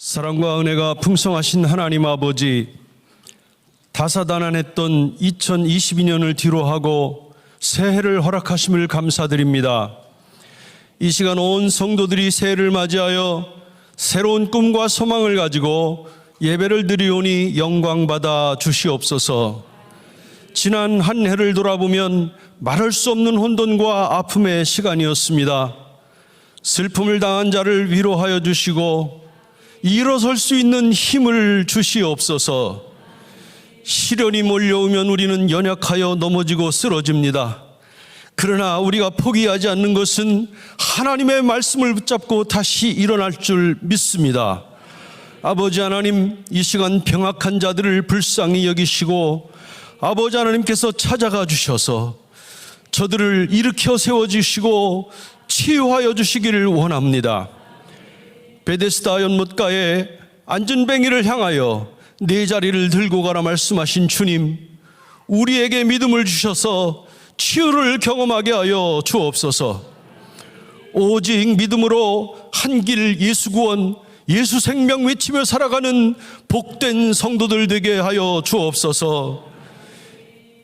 사랑과 은혜가 풍성하신 하나님 아버지, 다사다난했던 2022년을 뒤로하고 새해를 허락하심을 감사드립니다. 이 시간 온 성도들이 새해를 맞이하여 새로운 꿈과 소망을 가지고 예배를 드리오니 영광 받아 주시옵소서. 지난 한 해를 돌아보면 말할 수 없는 혼돈과 아픔의 시간이었습니다. 슬픔을 당한 자를 위로하여 주시고 일어설 수 있는 힘을 주시옵소서. 시련이 몰려오면 우리는 연약하여 넘어지고 쓰러집니다. 그러나 우리가 포기하지 않는 것은 하나님의 말씀을 붙잡고 다시 일어날 줄 믿습니다. 아버지 하나님, 이 시간 병악한 자들을 불쌍히 여기시고 아버지 하나님께서 찾아가 주셔서 저들을 일으켜 세워 주시고 치유하여 주시기를 원합니다. 베데스다 연못가에 안전뱅이를 향하여 네 자리를 들고 가라 말씀하신 주님, 우리에게 믿음을 주셔서 치유를 경험하게 하여 주옵소서. 오직 믿음으로 한 길 예수 구원, 예수 생명 외치며 살아가는 복된 성도들 되게 하여 주옵소서.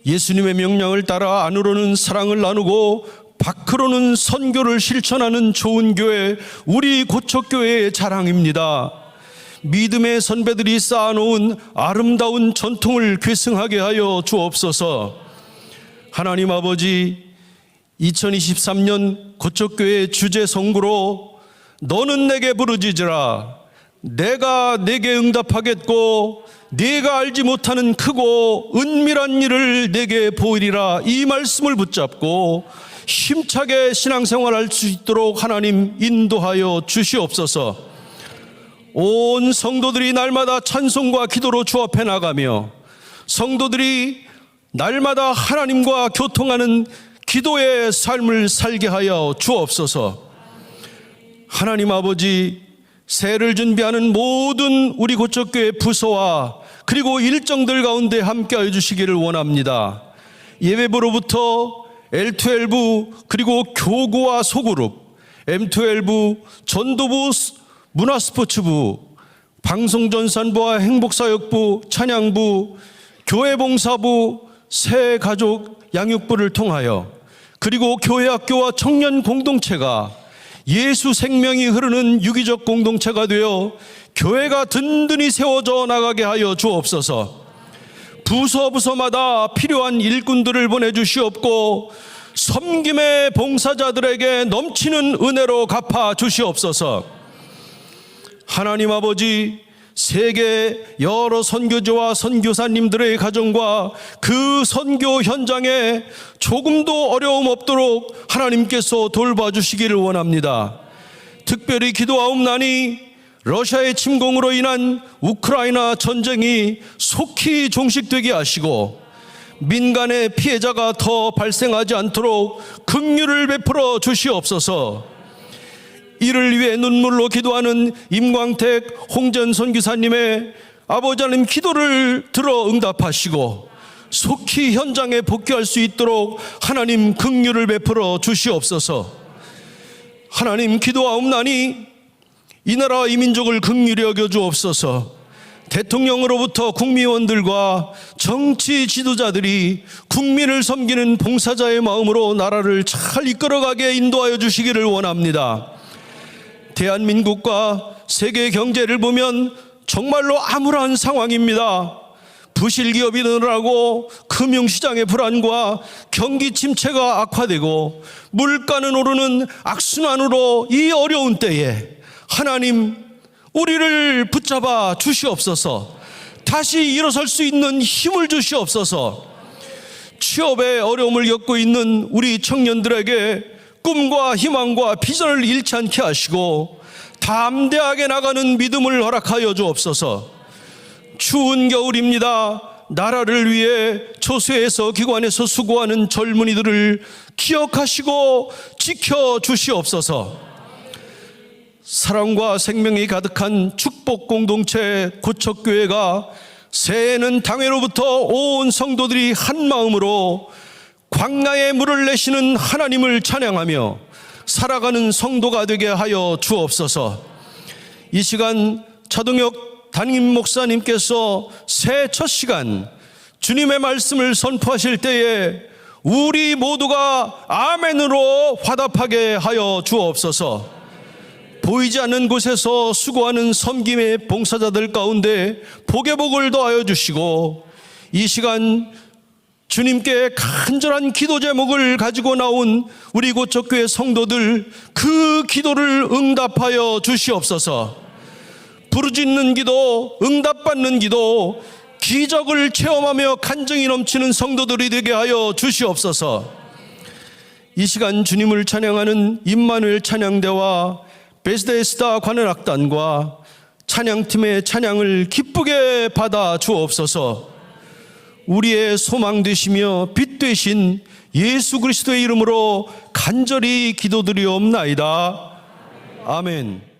예수님의 명령을 따라 안으로는 사랑을 나누고 밖으로는 선교를 실천하는 좋은 교회, 우리 고척교회의 자랑입니다. 믿음의 선배들이 쌓아놓은 아름다운 전통을 계승하게 하여 주옵소서. 하나님 아버지, 2023년 고척교회 주제 성구로 너는 내게 부르짖으라. 내가 내게 응답하겠고 네가 알지 못하는 크고 은밀한 일을 내게 보이리라 이 말씀을 붙잡고 힘차게 신앙생활 할 수 있도록 하나님 인도하여 주시옵소서. 온 성도들이 날마다 찬송과 기도로 주 앞에 나가며 성도들이 날마다 하나님과 교통하는 기도의 삶을 살게 하여 주옵소서. 하나님 아버지 새해를 준비하는 모든 우리 고척교회 부서와 그리고 일정들 가운데 함께하여 주시기를 원합니다. 예배부로부터 L12 그리고 교구와 소그룹 M12 전도부 문화스포츠부 방송전산부와 행복사역부 찬양부 교회봉사부 새가족 양육부를 통하여 그리고 교회학교와 청년 공동체가 예수 생명이 흐르는 유기적 공동체가 되어 교회가 든든히 세워져 나가게 하여 주옵소서. 부서 부서마다 필요한 일꾼들을 보내주시옵고 섬김의 봉사자들에게 넘치는 은혜로 갚아 주시옵소서. 하나님 아버지 세계 여러 선교조와 선교사님들의 가정과 그 선교 현장에 조금도 어려움 없도록 하나님께서 돌봐주시기를 원합니다. 특별히 기도하옵나니 러시아의 침공으로 인한 우크라이나 전쟁이 속히 종식되게 하시고 민간의 피해자가 더 발생하지 않도록 긍휼을 베풀어 주시옵소서. 이를 위해 눈물로 기도하는 임광택 홍전 선교사님의 아버지 하나님 기도를 들어 응답하시고 속히 현장에 복귀할 수 있도록 하나님 긍휼을 베풀어 주시옵소서. 하나님 기도하옵나니 이 나라 이 민족을 긍휼히 여겨 주옵소서. 대통령으로부터 국민원들과 정치 지도자들이 국민을 섬기는 봉사자의 마음으로 나라를 잘 이끌어가게 인도하여 주시기를 원합니다. 대한민국과 세계 경제를 보면 정말로 암울한 상황입니다. 부실 기업이 늘어나고 금융시장의 불안과 경기 침체가 악화되고 물가는 오르는 악순환으로 이 어려운 때에 하나님 우리를 붙잡아 주시옵소서 다시 일어설 수 있는 힘을 주시옵소서 취업의 어려움을 겪고 있는 우리 청년들에게 꿈과 희망과 비전을 잃지 않게 하시고 담대하게 나가는 믿음을 허락하여 주옵소서. 추운 겨울입니다. 나라를 위해 초소에서 기관에서 수고하는 젊은이들을 기억하시고 지켜 주시옵소서. 사랑과 생명이 가득한 축복 공동체 고척교회가 새해는 당회로부터 온 성도들이 한 마음으로 광야에 물을 내시는 하나님을 찬양하며 살아가는 성도가 되게 하여 주옵소서. 이 시간 차동혁 담임 목사님께서 새해 첫 시간 주님의 말씀을 선포하실 때에 우리 모두가 아멘으로 화답하게 하여 주옵소서. 보이지 않는 곳에서 수고하는 섬김의 봉사자들 가운데 복의 복을 더하여 주시고 이 시간 주님께 간절한 기도 제목을 가지고 나온 우리 고척교회 성도들 그 기도를 응답하여 주시옵소서. 부르짖는 기도, 응답받는 기도, 기적을 체험하며 간증이 넘치는 성도들이 되게 하여 주시옵소서. 이 시간 주님을 찬양하는 임마누엘 찬양대와 베스데스타 관현악단과 찬양팀의 찬양을 기쁘게 받아 주옵소서. 우리의 소망 되시며 빛 되신 예수 그리스도의 이름으로 간절히 기도드리옵나이다. 아멘.